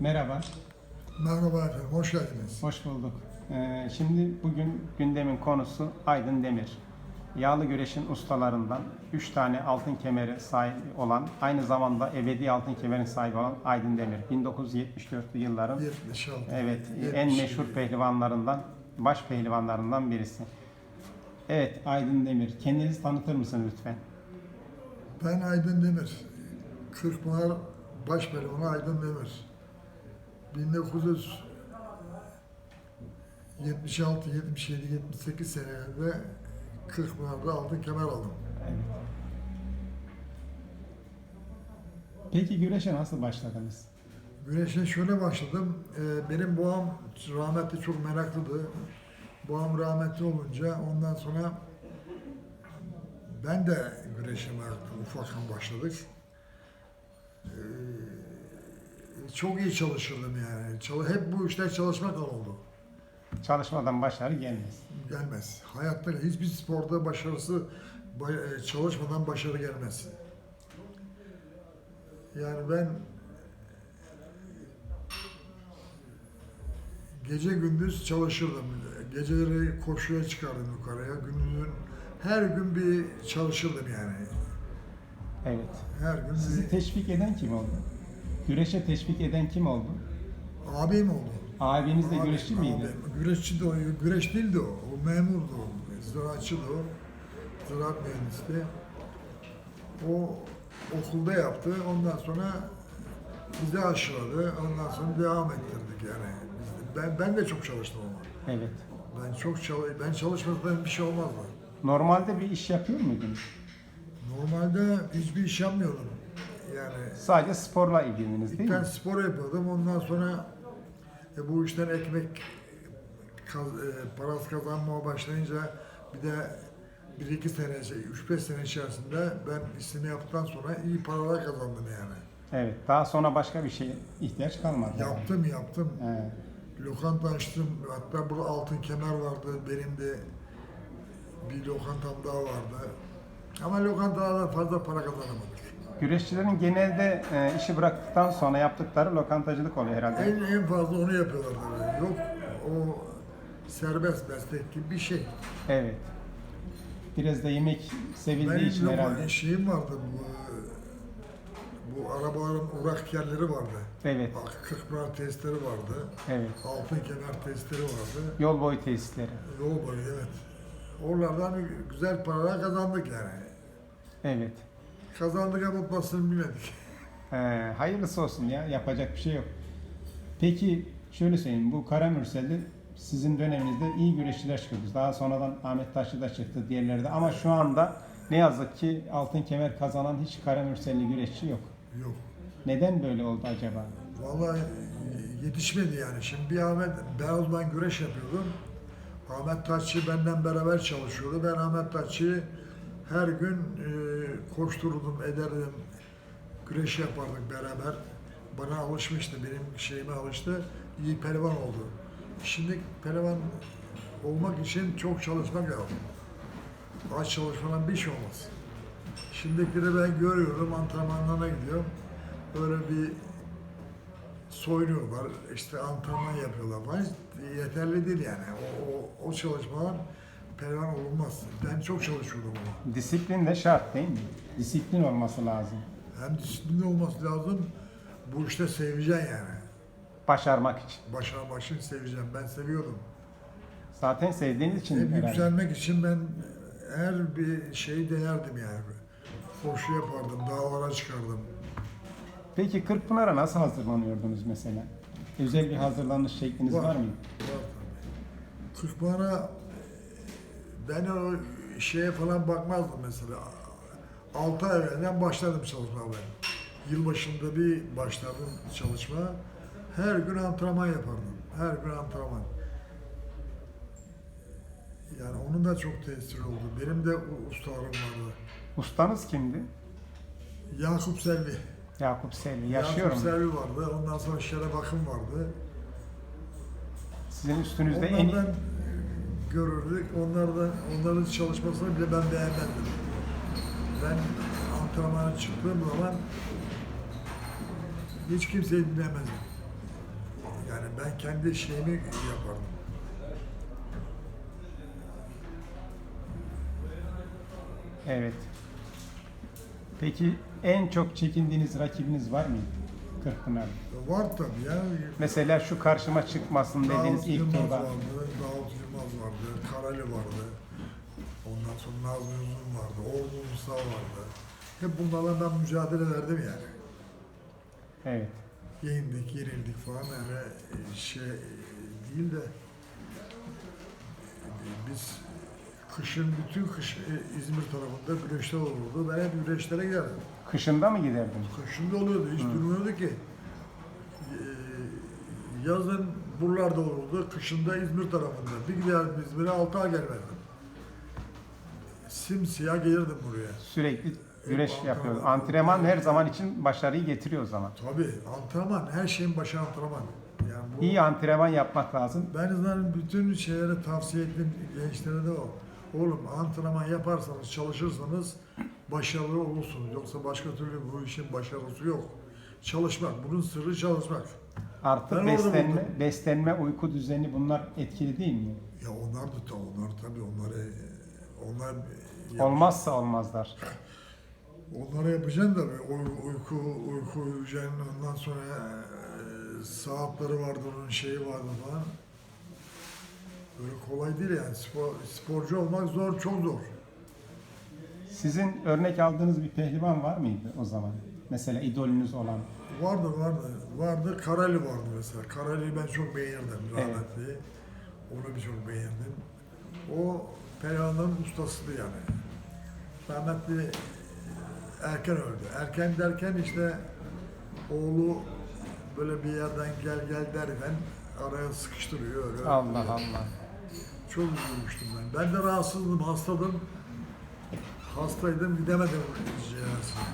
Merhaba, Merhaba efendim, hoş geldiniz. hoş bulduk. Ee, şimdi bugün gündemin konusu Aydın Demir. Yağlı güreşin ustalarından 3 tane altın kemeri sahip olan, aynı zamanda ebedi altın kemerin sahibi olan Aydın Demir. 1974'lü yılların 76. evet en 77. meşhur pehlivanlarından, baş pehlivanlarından birisi. Evet Aydın Demir, kendinizi tanıtır mısınız lütfen? Ben Aydın Demir. Kırkpınar Başpehlivanı Aydın Demir. 1976, 77, 78 senelerinde Kırkpınar'da altın kemer aldım. Evet. Peki güreşe nasıl başladınız? Güneşe şöyle başladım. Ee, benim babam rahmetli çok meraklıdı. Babam rahmetli olunca ondan sonra ben de güreşe meraklı ufaktan başladık. Ee, çok iyi çalışırdım yani. Çal- hep bu işler çalışmakla oldu. Çalışmadan başarı gelmez. Gelmez. Hayatta hiçbir sporda başarısı ba- e, çalışmadan başarı gelmez. Yani ben gece gündüz çalışırdım. Geceleri koşuya çıkardım yukarıya. Günün her gün bir çalışırdım yani. Evet. Her gün Sizi bir teşvik eden kim oldu? Güreşe teşvik eden kim oldu? abim oldu. Abiniz de güreşçi miydi? abi, güreşçi de o, güreş değildi o. O memurdu o. Ziraatçıydı o. Ziraat mühendisliği. O okulda yaptı. Ondan sonra bizi aşıladı. Ondan sonra devam ettirdik yani. Biz- Ben, ben de çok çalıştım ama. Evet. Ben çok çalış, ben çalışmadan bir şey olmazdı. Normalde bir iş yapıyor muydunuz? Normalde hiçbir iş yapmıyordum. Yani Sadece sporla ilgilendiniz değil Ben mi? spor yapıyordum. Ondan sonra e, bu işten ekmek kaz, e, parası kazanmaya başlayınca bir de bir iki sene, şey, üç beş sene içerisinde ben işimi yaptıktan sonra iyi paralar kazandım yani. Evet. Daha sonra başka bir şeye ihtiyaç kalmadı. Yaptım yaptım. Evet. Lokanta açtım. Hatta burada altın kemer vardı. Benim de bir lokantam daha vardı. Ama lokantalarda fazla para kazanamadık. Güreşçilerin genelde e, işi bıraktıktan sonra yaptıkları lokantacılık oluyor herhalde. En, en fazla onu yapıyorlar tabii. Yok o serbest meslek gibi bir şey. Evet. Biraz da yemek sevildiği Benim için herhalde. şeyim vardı bu, bu arabaların uğrak yerleri vardı. Evet. Bak 40 bar testleri vardı. Evet. Altın kemer testleri vardı. Yol boyu tesisleri. Yol boyu evet. Oralardan güzel paralar kazandık yani. Evet. Kazandık ama mutlasını bilmedik. Ee, hayırlısı olsun ya. Yapacak bir şey yok. Peki şöyle söyleyeyim. Bu Karamürsel'de sizin döneminizde iyi güreşçiler çıktı. Daha sonradan Ahmet Taşlı da çıktı diğerleri de. Ama şu anda ne yazık ki altın kemer kazanan hiç Karamürselli güreşçi yok. Yok. Neden böyle oldu acaba? Vallahi yetişmedi yani. Şimdi bir Ahmet, ben o zaman güreş yapıyordum. Ahmet Taççı benden beraber çalışıyordu. Ben Ahmet Taççı'yı her gün e, koştururdum, ederdim. Güreş yapardık beraber. Bana alışmıştı, benim şeyime alıştı. İyi pehlivan oldu. Şimdi pehlivan olmak için çok çalışmak lazım. Az çalışmadan bir şey olmaz. Şimdikileri ben görüyorum, antrenmanlarına gidiyorum. Böyle bir soyunuyorlar, işte antrenman yapıyorlar falan. Yeterli değil yani. O, o, o çalışmalar pehlivan olunmaz. Ben çok çalışıyordum ama. Disiplin de şart değil mi? Disiplin olması lazım. Hem disiplinli olması lazım, bu işte seveceksin yani. Başarmak için. Başına başını seveceğim. Ben seviyordum. Zaten sevdiğiniz için Hep herhalde. yükselmek için ben her bir şeyi denerdim yani. Koşu yapardım, dağlara çıkardım. Peki Kırkpınar'a nasıl hazırlanıyordunuz mesela? Özel bir hazırlanış şekliniz var, mıydı? Var tabii. Kırkpınar'a ben o şeye falan bakmazdım mesela. Altı ay evvelden başladım çalışmaya ben. Yılbaşında bir başladım çalışma. Her gün antrenman yapardım. Her gün antrenman. Yani onun da çok tesiri oldu. Benim de ustalarım vardı. Ustanız kimdi? Yakup Selvi. Yakup Selvi. Yaşıyorum. Yakup Selvi vardı. Ondan sonra Şeref Akın vardı. Sizin üstünüzde en Onlardan görürdük. Onlardan, onların çalışmasını bile ben beğenmezdim. Ben antrenmana çıktığım zaman hiç kimseyi dinlemezdim. Yani ben kendi şeyimi yapardım. Evet. Peki en çok çekindiğiniz rakibiniz var mıydı? Kırkpınar. Var tabii ya. Mesela şu karşıma çıkmasın dediğiniz Davut ilk Yılmaz turda. vardı, Davut vardı, Karali vardı. Ondan sonra Nazmi Uzun vardı, Oğuz Musa vardı. Hep bunlarla ben mücadele verdim yani. Evet. Yenildik, yenildik falan öyle şey değil de biz kışın bütün kış e, İzmir tarafında güreşler olurdu. Ben hep güreşlere geldim. Kışında mı giderdin? Kışında oluyordu, hiç durmuyordu ki. Yazın buralarda olurdu, kışında İzmir tarafında. Bir giderdim İzmir'e, altı ay gelmezdim. Simsiyah gelirdim buraya. Sürekli güreş Hep yapıyoruz. antrenman. Antrenman her zaman için başarıyı getiriyor o zaman. Tabii antrenman, her şeyin başı antrenman. Yani bu, İyi antrenman yapmak lazım. Ben zaten bütün şeylere tavsiye ettim gençlere de o. Oğlum antrenman yaparsanız, çalışırsanız başarılı olursunuz. Yoksa başka türlü bu işin başarısı yok. Çalışmak, bunun sırrı çalışmak. Artı Ben orada beslenme, beslenme, uyku düzeni bunlar etkili değil mi? Ya onlar da onlar tabii onları onlar Olmazsa olmazlar. onları yapacaksın. Uy- uyku uyku uyuyacaksın. Ondan sonra e, saatleri vardı onun şeyi vardı falan. Böyle kolay değil yani. Spor, sporcu olmak zor, çok zor. Sizin örnek aldığınız bir pehlivan var mıydı o zaman? Mesela idolünüz olan. Vardı vardı. Vardı. Karali vardı mesela. Karali'yi ben çok beğenirdim Evet. rahmetli. Onu bir çok beğendim. O Perihan'ın ustasıydı yani. Rahmetli erken öldü. Erken derken işte oğlu böyle bir yerden gel gel derken araya sıkıştırıyor öyle. Allah Allah. Çok üzülmüştüm ben. Ben de rahatsızdım, hastadım. Hastaydım, gidemedim cenazeye.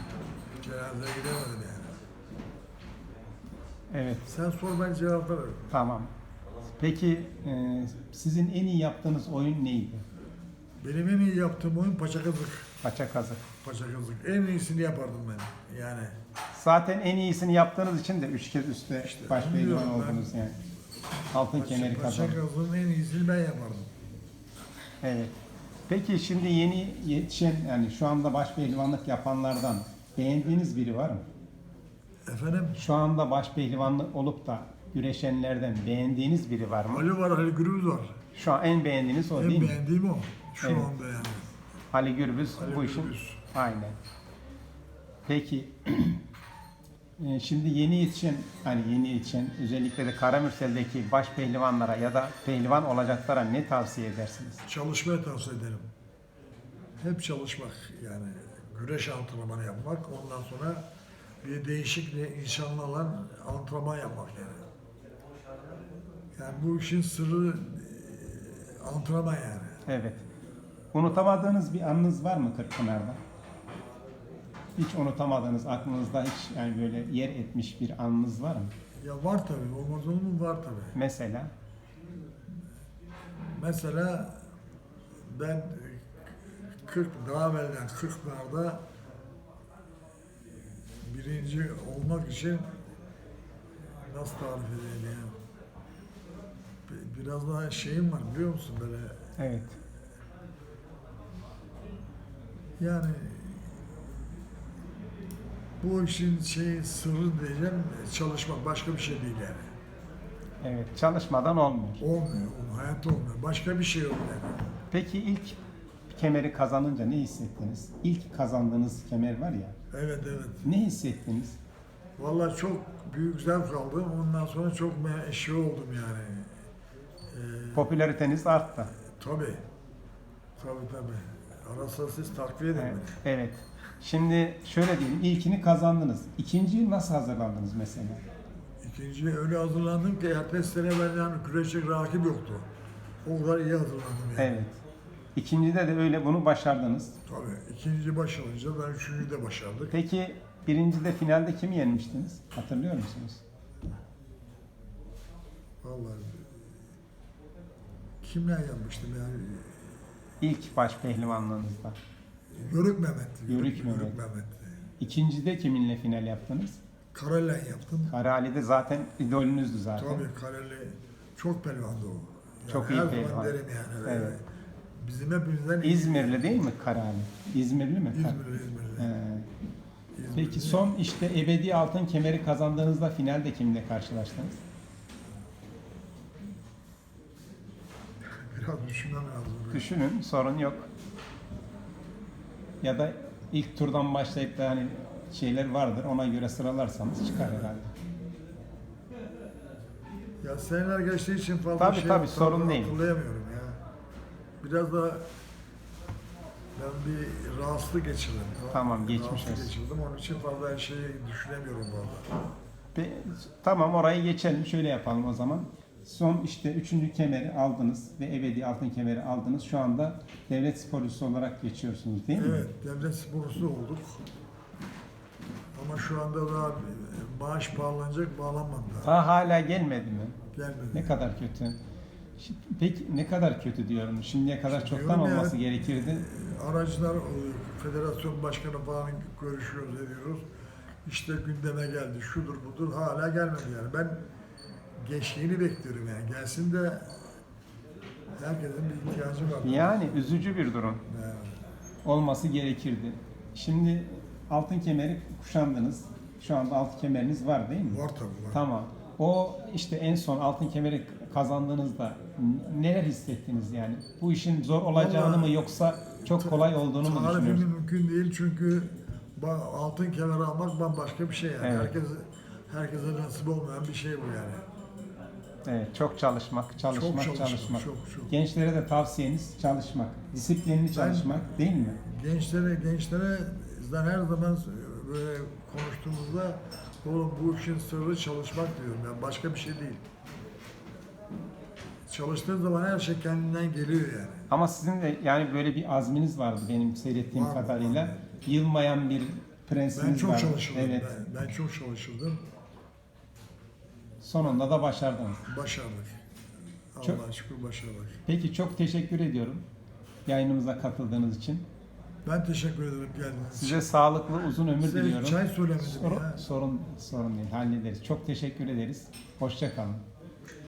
Cenazeye gidemedim yani. Evet, Sen sor ben cevap veririm. tamam. Peki e, sizin en iyi yaptığınız oyun neydi? Benim en iyi yaptığım oyun paça kazık. Paça kazık. Paça kazık. En iyisini yapardım ben. Yani Zaten en iyisini yaptığınız için de üç kez üstte İşte baş pehlivan ben. oldunuz yani. Altın paça, kemeri paça kazandınız. kazığın en iyisini ben yapardım. Evet. Peki şimdi yeni yetişen yani şu anda baş pehlivanlık yapanlardan beğendiğiniz biri var mı? Efendim Şu anda baş pehlivanlık olup da güreşenlerden beğendiğiniz biri var mı? Ali var, Ali Gürbüz var. Şu an en beğendiğiniz o en değil mi? beğendiğim o. Şu Evet. anda yani. Ali Gürbüz Ali bu işin. Gürbüz. Aynen. Peki şimdi yeni yetişen hani yeni yetişen özellikle de Karamürsel'deki baş pehlivanlara ya da pehlivan olacaklara ne tavsiye edersiniz? Çalışmaya tavsiye ederim. Hep çalışmak yani güreş antrenmanı yapmak ondan sonra bir değişik bir insanlarla antrenman yapmak yani. Yani bu işin sırrı e, antrenman yani. Evet. Unutamadığınız bir anınız var mı Kırkpınar'da? Hiç unutamadığınız, aklınızda hiç yani böyle yer etmiş bir anınız var mı? Ya var tabii, olmaz olur mu? Var tabii. Mesela Mesela ben 40 daha evvelden 40 narda birinci olmak için nasıl tarif edeyim ya? Bi- Biraz daha şeyim var biliyor musun böyle evet. yani bu işin şeyi sırrı diyeceğim çalışmak başka bir şey değil yani. Evet, çalışmadan olmuyor. Olmuyor, olmuyor hayatta olmuyor. Başka bir şey yok yani. Peki ilk kemeri kazanınca ne hissettiniz? İlk kazandığınız kemer var ya, Evet evet. ne hissettiniz? Vallahi çok büyük zevk aldım. Ondan sonra çok şey oldum yani. Ee, Popülariteniz arttı. tabii. Tabii tabii. Ara sıra siz takviye edin Evet. evet. Şimdi şöyle diyeyim, ilkini kazandınız. İkinciyi nasıl hazırlandınız mesela? İkinciye öyle hazırlandım ki ertesi sene ben yani güreşecek rakip yoktu. O kadar iyi hazırlandım yani. Evet. İkincide de öyle bunu başardınız. Tabii. İkinci başarınca ben üçüncüyü de başardık. Peki birincide finalde kimi yenmiştiniz? Hatırlıyor musunuz? Vallahi kimle yapmıştım yani? İlk baş pehlivanlığınızda. Yörük Mehmet. Yörük Mehmet. Mehmet. İkincide kiminle final yaptınız? Karelen yaptım. Karali'de zaten idolünüzdü zaten. Tabii Kareli çok pelvandı o. Yani Çok iyi her pelvan. zaman derim yani. Evet. Evet. Bizim hepimizden iyi. İzmirli değil mi Karali? İzmirli mi? İzmirli, İzmirli. Ee, İzmirli. peki son işte ebedi altın kemeri kazandığınızda finalde kimle karşılaştınız? Biraz düşünmem lazım. Düşünün sorun yok. Ya da ilk turdan başlayıp da hani şeyler vardır ona göre sıralarsanız çıkar herhalde. Ya seneler geçtiği için fazla Tabii, şey tabii, sorun tam değil. hatırlayamıyorum ya. Biraz da ben bir rahatsızlık geçirdim. Tamam, geçmiş Rahatsızlık olsun. geçirdim. Onun için fazla her şeyi düşünemiyorum bu arada. Pe- tamam orayı geçelim. Şöyle yapalım o zaman. Son işte üçüncü kemeri aldınız ve ebedi altın kemeri aldınız. Şu anda devlet sporcusu olarak geçiyorsunuz değil mi? Evet, devlet sporcusu olduk. Ama şu anda daha e, maaş bağlanacak, bağlanmadı daha. Ha hala gelmedi mi? Gelmedi. Ne kadar kötü. Şi- Peki ne kadar kötü diyorum. Şimdiye kadar İşte çoktan diyorum ya, olması gerekirdi. Aracılar, e, federasyon başkanı falan görüşüyoruz, ediyoruz. İşte gündeme geldi, şudur budur, hala gelmedi yani. Ben gençliğini bekliyorum yani. Gelsin de herkesin bir ihtiyacı var. Yani üzücü bir durum. Yani Olması gerekirdi. Şimdi altın kemeri kuşandınız. Şu anda altın kemeriniz var değil mi? var tabii var. Tamam. O işte en son altın kemeri kazandığınızda neler hissettiniz yani? Bu işin zor olacağını Vallahi- mı yoksa çok kolay olduğunu mu düşünüyorsunuz? mümkün değil çünkü altın kemer almak bambaşka bir şey yani. Evet. Herkes herkese nasip olmayan bir şey bu yani. Evet, çok çalışmak, çalışmak, çok çalışmak. Çok çok. Gençlere de tavsiyeniz çalışmak, disiplinli çalışmak değil mi? Gençlere gençlere ben her zaman böyle konuştuğumuzda oğlum bu işin sırrı çalışmak diyorum yani başka bir şey değil. Çalıştığın zaman her şey kendinden geliyor yani. Ama sizin de yani böyle bir azminiz vardı benim seyrettiğim Var, kadarıyla. var. Yılmayan bir prensiniz Ben çok vardı. çalışırdım. Evet. Ben, ben çok çalışırdım. Sonunda da başardınız. Başardık. Çok- Allah'a şükür başardık. Peki çok teşekkür ediyorum yayınımıza katıldığınız için. Ben teşekkür ederim geldiğiniz için. Size sağlıklı uzun ömür Size diliyorum. çay söylemedim Sorun, ya. sorun sorun değil hallederiz. Çok teşekkür ederiz. Hoşça kalın.